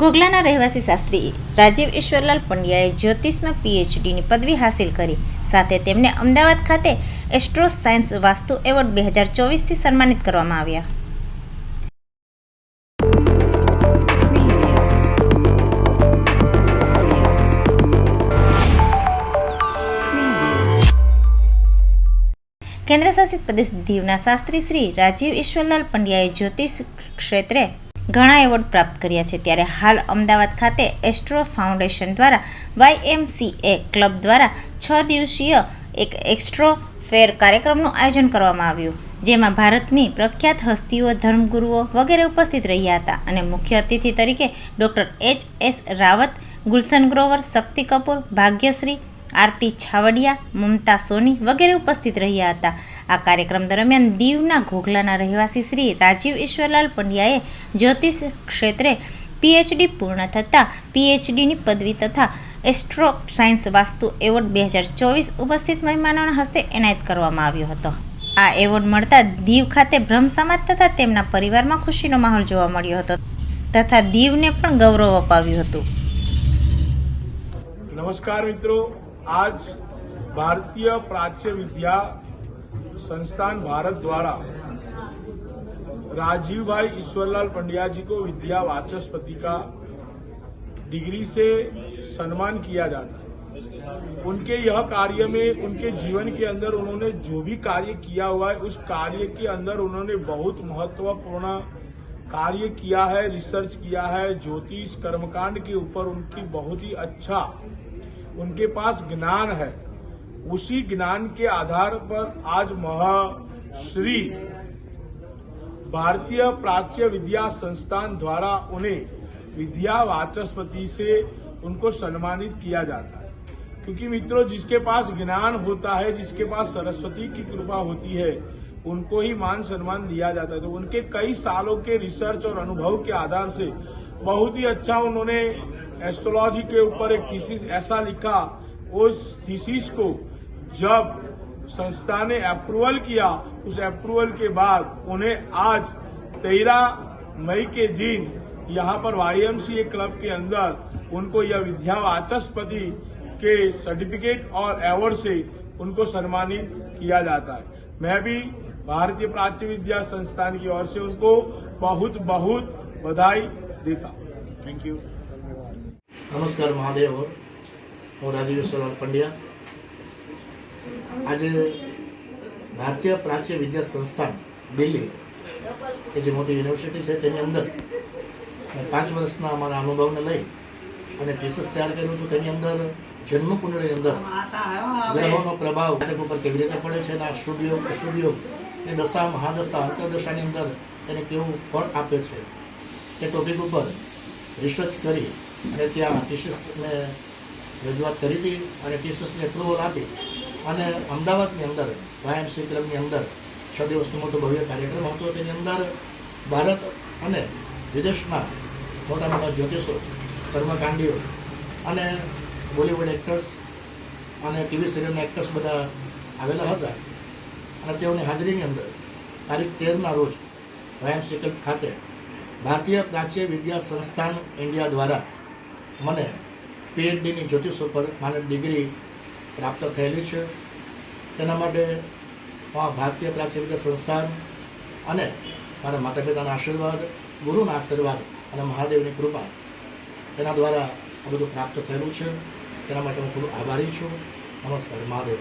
ગોગલાના રહેવાસી શાસ્ત્રી રાજીવ ઈશ્વરલાલ પંડ્યાએ જ્યોતિષમાં પીએચડીની પદવી હાંસિલ કરી. સાથે તેમને અમદાવાદ ખાતે એસ્ટ્રો સાયન્સ વાસ્તુ એવોર્ડ બે હજાર ચોવીસથી સન્માનિત કરવામાં આવ્યા. કેન્દ્રશાસિત પ્રદેશ દીવના શાસ્ત્રી શ્રી રાજીવ ઈશ્વરલાલ પંડ્યાએ જ્યોતિષ ક્ષેત્રે ઘણા એવોર્ડ પ્રાપ્ત કર્યા છે. ત્યારે હાલ અમદાવાદ ખાતે એસ્ટ્રો ફાઉન્ડેશન દ્વારા વાયએમસીએ ક્લબ દ્વારા છ દિવસીય એક એક્સ્ટ્રો ફેર કાર્યક્રમનું આયોજન કરવામાં આવ્યું, જેમાં ભારતની પ્રખ્યાત હસ્તીઓ, ધર્મગુરુઓ વગેરે ઉપસ્થિત રહ્યા હતા. અને મુખ્ય અતિથિ તરીકે doctor H S Rawat, Gulshan Grover, Shakti Kapoor, Bhagyashree Aarti Chhavadiya, Mamta Soni વગેરે ઉપસ્થિત રહ્યા હતા. આ કાર્યક્રમ દરમિયાન દીવના ઘોઘલાના રહેવાસી શ્રી રાજીવ ઈશ્વરલાલ પંડ્યાએ જ્યોતિષ ક્ષેત્રે પીએચડી પૂર્ણ થતાં પીએચડીની પદવી તથા એસ્ટ્રો સાયન્સ વાસ્તુ એવોર્ડ બે ઉપસ્થિત મહેમાનોના હસ્તે એનાયત કરવામાં આવ્યો હતો. આ એવોર્ડ મળતા દીવ ખાતે ભ્રમ સમાજ તથા તેમના પરિવારમાં ખુશીનો માહોલ જોવા મળ્યો હતો તથા દીવને પણ ગૌરવ અપાવ્યું હતું. નમસ્કાર મિત્રો. आज भारतीय प्राच्य विद्या संस्थान भारत द्वारा राजीव भाई ईश्वरलाल पंड्या जी को विद्या वाचस्पति का डिग्री से सम्मान किया जाता है। उनके यह कार्य में, उनके जीवन के अंदर उन्होंने जो भी कार्य किया हुआ है, उस कार्य के अंदर उन्होंने बहुत महत्वपूर्ण कार्य किया है, रिसर्च किया है, ज्योतिष कर्मकांड के ऊपर उनकी बहुत ही अच्छा उनके पास ज्ञान है। उसी ज्ञान के आधार पर आज महाश्री भारतीय प्राच्य विद्या संस्थान द्वारा उन्हें विद्या वाचस्पति से उनको सम्मानित किया जाता है। क्योंकि मित्रों, जिसके पास ज्ञान होता है, जिसके पास सरस्वती की कृपा होती है, उनको ही मान सम्मान दिया जाता है। तो उनके कई सालों के रिसर्च और अनुभव के आधार से बहुत ही अच्छा उन्होंने एस्ट्रोलॉजी के ऊपर एक थीसिस ऐसा लिखा, उस थीसिस को जब संस्था ने अप्रूवल किया, उस अप्रूवल के बाद उन्हें आज तेरह मई के दिन यहाँ पर वाईएमसीए क्लब के अंदर उनको यह विद्या वाचस्पति के सर्टिफिकेट और अवार्ड से उनको सम्मानित किया जाता है। मैं भी भारतीय प्राच्य विद्या संस्थान की ओर से उनको बहुत बहुत बधाई देता थैंक यू નમસ્કાર, મહાદેવ હું રાજીવેશ્વરલાલ પંડ્યા. આજે ભારતીય પ્રાચ્ય વિદ્યા સંસ્થાન, દિલ્હી, કે જે મોટી યુનિવર્સિટી છે, તેની અંદર પાંચ વર્ષના અમારા અનુભવને લઈ અને થીસીસ તૈયાર કર્યું હતું. તેની અંદર જન્મકુંડળીની અંદર ગ્રહોનો પ્રભાવ બાળક ઉપર કેવી રીતે પડે છે અને આ સ્ટુડિયો એ દશા, મહાદશા, અંતરદશાની અંદર તેને કેવું ફળ આપે છે તે ટોપિક ઉપર રિસર્ચ કરી અને ત્યાં ટીસીસને રજૂઆત કરી હતી અને ટીસીસને એપ્રુવલ આપી. અને અમદાવાદની અંદર વાયએમસી ક્લબની અંદર છ દિવસનો મોટો ભવ્ય કાર્યક્રમ હતો. તેની અંદર ભારત અને વિદેશના મોટા મોટા જ્યોતિષો, કર્મકાંડીઓ અને બોલિવૂડ એક્ટર્સ અને ટીવી સિરિયલના એક્ટર્સ બધા આવેલા હતા. અને તેઓની હાજરીની અંદર તારીખ તેરના રોજ વાયમ ક્લબ ખાતે ભારતીય પ્રાચ્ય વિદ્યા સંસ્થાન ઇન્ડિયા દ્વારા મને પીએચડીની જ્યોતિષ ઉપર માનદ ડિગ્રી પ્રાપ્ત થયેલી છે. તેના માટે હું ભારતીય પ્રાચ્ય વિદ્યા સંસ્થાન અને મારા માતા પિતાના આશીર્વાદ, ગુરુના આશીર્વાદ અને મહાદેવની કૃપા તેના દ્વારા આ બધું પ્રાપ્ત થયેલું છે. તેના માટે હું ખૂબ આભારી છું. નમસ્કાર, મહાદેવ.